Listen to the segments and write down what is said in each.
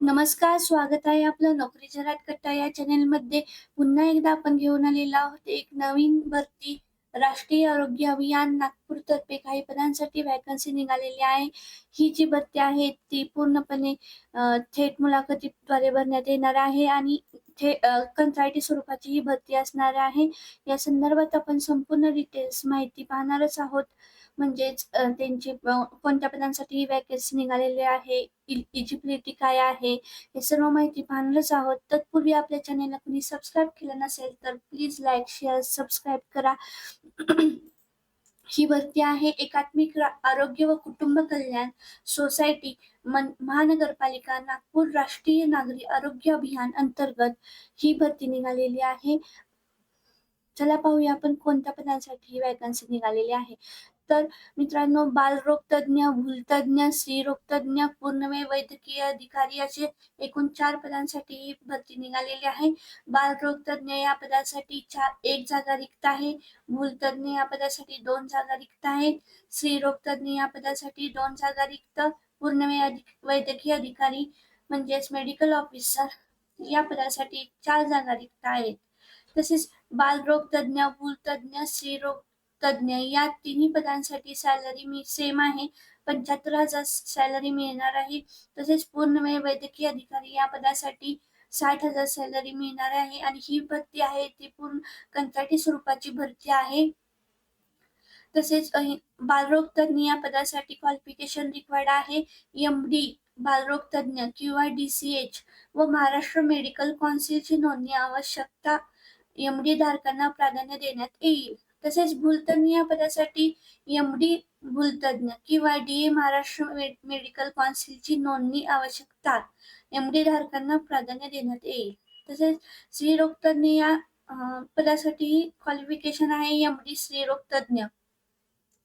नमस्कार स्वागत आहे आपलं नोकरीच्या रातकट्टा या चॅनेलमध्ये पुन्हा एकदा आपण घेऊन आलेलो आहोत एक नवीन भरती राष्ट्रीय आरोग्य अभियान नागपूर तर्फे. काही पदांसाठी वॅकन्सी निघालेली आहे. ही जी भरती आहे ती पूर्णपणे थेट मुलाखतीद्वारे भरण्यात येणार आहे आणि थे अ, कंत्राटी स्वरूपाची ही भरती असणार आहे. या संदर्भात आपण संपूर्ण डिटेल्स माहिती पाहणारच आहोत. म्हणजेच त्यांची कोणत्या पदांसाठी वॅकन्सी निघालेली आहे इजिबिलिटी काय आहे हे सर्व माहिती पाहणारच आहोत. तत्पूर्वी आपल्या चॅनेलला कोणी सबस्क्राईब केलं नसेल तर प्लीज लाईक शेअर सबस्क्राईब करा. ही भरती आहे एकात्मिक आरोग्य व कुटुंब कल्याण सोसायटी महानगरपालिका नागपूर राष्ट्रीय नागरी आरोग्य अभियान अंतर्गत ही भरती निघालेली आहे. चला पाहूया आपण कोणत्या पदांसाठी ही वॅकन्सी निघालेली आहे. तर मित्रांनो बालरोग तज्ञ भूलतज्ञ स्त्रीरोग तज्ञ पूर्णवेळ वैद्यकीय अधिकारी असे एकूण चार पदांसाठी ही भरती निघालेली आहे. बालरोग तज्ञ या पदासाठी चार एक जागा रिक्त आहे. भूलतज्ञ या पदासाठी दोन जागा रिक्त आहेत. स्त्रीरोग तज्ञ या पदासाठी दोन जागा रिक्त. पूर्णवेळ वैद्यकीय अधिकारी म्हणजेच मेडिकल ऑफिसर या पदासाठी चार जागा रिक्त आहेत. तसेच बालरोग तज्ञ भूलतज्ञ स्त्रीरोग तज्ञ. या तिन्ही पदांसाठी सॅलरी मी सेम आहे. पंच्याहत्तर हजार सॅलरी मिळणार आहे. तसेच पूर्णवेळ वैद्यकीय अधिकारी या पदासाठी साठ हजार सॅलरी मिळणार आहे. आणि ही भरती आहे ती पूर्ण कंत्राटी स्वरूपाची भरती आहे. तसेच बालरोग तज्ञ या पदासाठी क्वालिफिकेशन रिक्वायर्ड आहे. एम डी बालरोग तज्ञ किंवा डी सी एच व महाराष्ट्र मेडिकल कौन्सिलची नोंदणी आवश्यकता एम डी धारकांना प्राधान्य देण्यात येईल. तसेच भूलतज्ञ या पदासाठी एम डी भूलतज्ञ किंवा डी ए महाराष्ट्र मेडिकल कौन्सिलची नोंदणी आवश्यकता. एम डी धारकांना प्राधान्य देण्यात येईल. तसेच स्त्रीरोग तज्ञ या पदासाठी क्वालिफिकेशन आहे एम डी स्त्रीरोग तज्ञ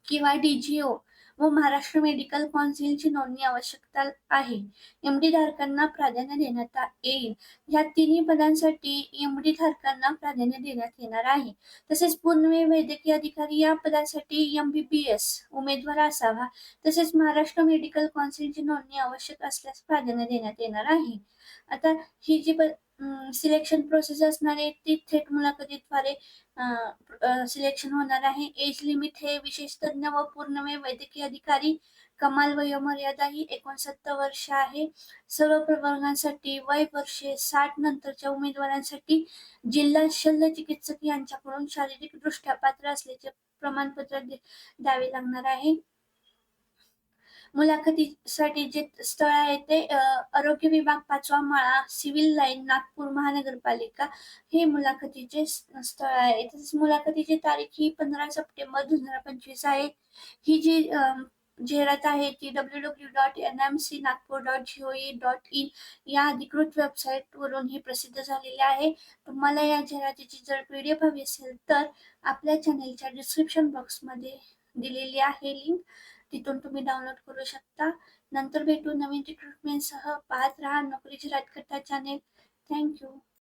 किंवा डीजीओ व महाराष्ट्र मेडिकल काउन्सिलची नोंदणी आवश्यकता आहे. एम डी धारकांना प्राधान्य देण्यात येईल. या तिन्ही पदांसाठी एम डी धारकांना प्राधान्य देण्यात येणार आहे. तसेच पूर्णवेळ वैद्यकीय अधिकारी या पदासाठी एम बी बी एस उमेदवार असावा. तसेच महाराष्ट्र मेडिकल काउन्सिलची नोंदणी आवश्यक असल्यास प्राधान्य देण्यात येणार आहे. आता ही जी सिलेक्शन प्रोसेस असणार आहे. ती थेट मुलाखतीद्वारे सिलेक्शन होणार आहे. एज लिमिट हे विशेष तज्ञ व पूर्णवेळ वैद्यकीय अधिकारी कमाल वयोमर्यादा ही एकोणसत्तर वर्ष आहे. सर्व प्रवर्गांसाठी वय वर्षे साठ नंतरच्या उमेदवारांसाठी जिल्हा शल्य चिकित्सक यांच्याकडून शारीरिक दृष्ट्या पात्र असल्याचे प्रमाणपत्र दे- द्यावे लागणार आहे. मुलाखतीसाठी जे स्थळ आहे ते आरोग्य विभाग पाचवा माळा सिव्हिल लाईन नागपूर महानगरपालिका हे मुलाखतीचे स्थळ आहे. तसेच मुलाखतीची तारीख ही पंधरा सप्टेंबर दोन हजार पंचवीस आहे. ही जी जाहिरात आहे ती W W dot N M C Nagpur dot gov dot in या अधिकृत वेबसाईटवरून ही प्रसिद्ध झालेली आहे. तुम्हाला या जाहिरातीची जर पी डी एफ हवी असेल तर आपल्या चॅनेलच्या डिस्क्रिप्शन बॉक्समध्ये दिलेली आहे लिंक तिथून तुम्ही डाउनलोड करू शकता. नंतर भेटू नवीन रिक्रुटमेंटसह पाहत राहा. नोकरीची राजकथा चॅनेल थँक्यू